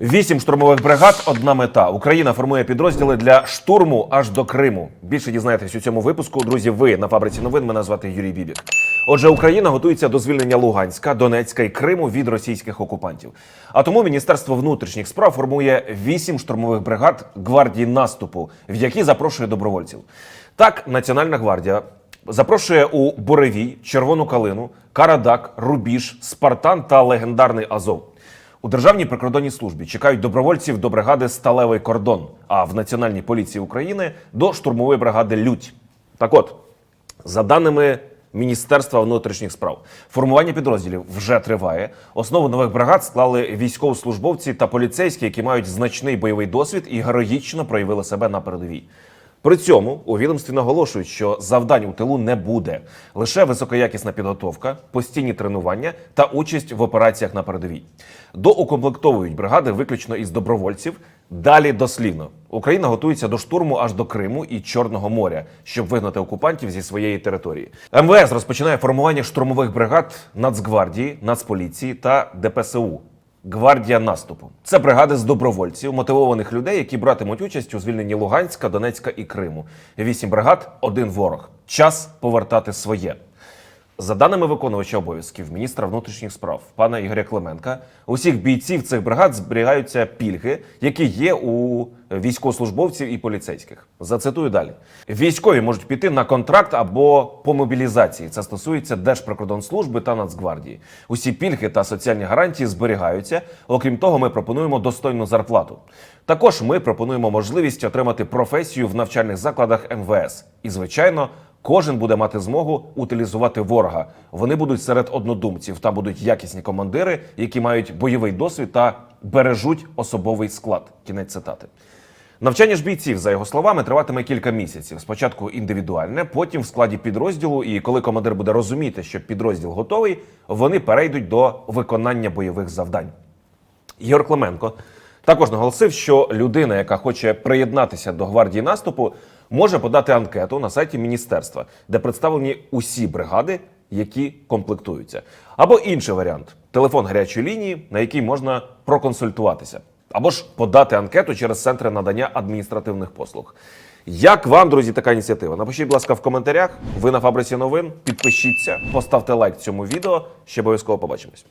Вісім штурмових бригад, одна мета. Україна формує підрозділи для штурму аж до Криму. Більше дізнаєтесь у цьому випуску. Друзі, ви на фабриці новин. Мене звати Юрій Бібік. Отже, Україна готується до звільнення Луганська, Донецька і Криму від російських окупантів. А тому Міністерство внутрішніх справ формує вісім штурмових бригад гвардії наступу, в які запрошує добровольців. Так, Національна гвардія запрошує у Боревій, Червону Калину, Карадак, Рубіж, Спартан та легендарний Азов. У Державній прикордонній службі чекають добровольців до бригади Сталевий кордон, а в Національній поліції України до штурмової бригади Лють. Так от, за даними Міністерства внутрішніх справ, формування підрозділів вже триває. Основу нових бригад склали військовослужбовці та поліцейські, які мають значний бойовий досвід і героїчно проявили себе на передовій. При цьому у відомстві наголошують, що завдань у тилу не буде лише високоякісна підготовка, постійні тренування та участь в операціях на передовій. Доукомплектовують бригади виключно із добровольців. Далі дослівно Україна готується до штурму аж до Криму і Чорного моря, щоб вигнати окупантів зі своєї території. МВС розпочинає формування штурмових бригад Нацгвардії, Нацполіції та ДПСУ. Гвардія наступу це бригади з добровольців, мотивованих людей, які братимуть участь у звільненні Луганська, Донецька і Криму. Вісім бригад, один ворог. Час повертати своє. За даними виконувача обов'язків міністра внутрішніх справ пана Ігоря Клименка, у всіх бійців цих бригад зберігаються пільги, які є у військовослужбовців і поліцейських. Зацитую далі: військові можуть піти на контракт або по мобілізації. Це стосується Держприкордонслужби та Нацгвардії. Усі пільги та соціальні гарантії зберігаються. Окрім того, ми пропонуємо достойну зарплату. Також ми пропонуємо можливість отримати професію в навчальних закладах МВС. І, звичайно. Кожен буде мати змогу утилізувати ворога. Вони будуть серед однодумців. Там будуть якісні командири, які мають бойовий досвід та бережуть особовий склад. Кінець цитати. Навчання ж бійців, за його словами, триватиме кілька місяців. Спочатку індивідуальне, потім в складі підрозділу. І коли командир буде розуміти, що підрозділ готовий, вони перейдуть до виконання бойових завдань. Ігор Клименко також наголосив, що людина, яка хоче приєднатися до гвардії наступу, може подати анкету на сайті міністерства, де представлені усі бригади, які комплектуються. Або інший варіант телефон гарячої лінії, на який можна проконсультуватися, або ж подати анкету через центри надання адміністративних послуг. Як вам, друзі, така ініціатива? Напишіть, будь ласка, в коментарях. Ви на фабриці новин. Підпишіться, поставте лайк цьому відео. Ще обов'язково побачимось.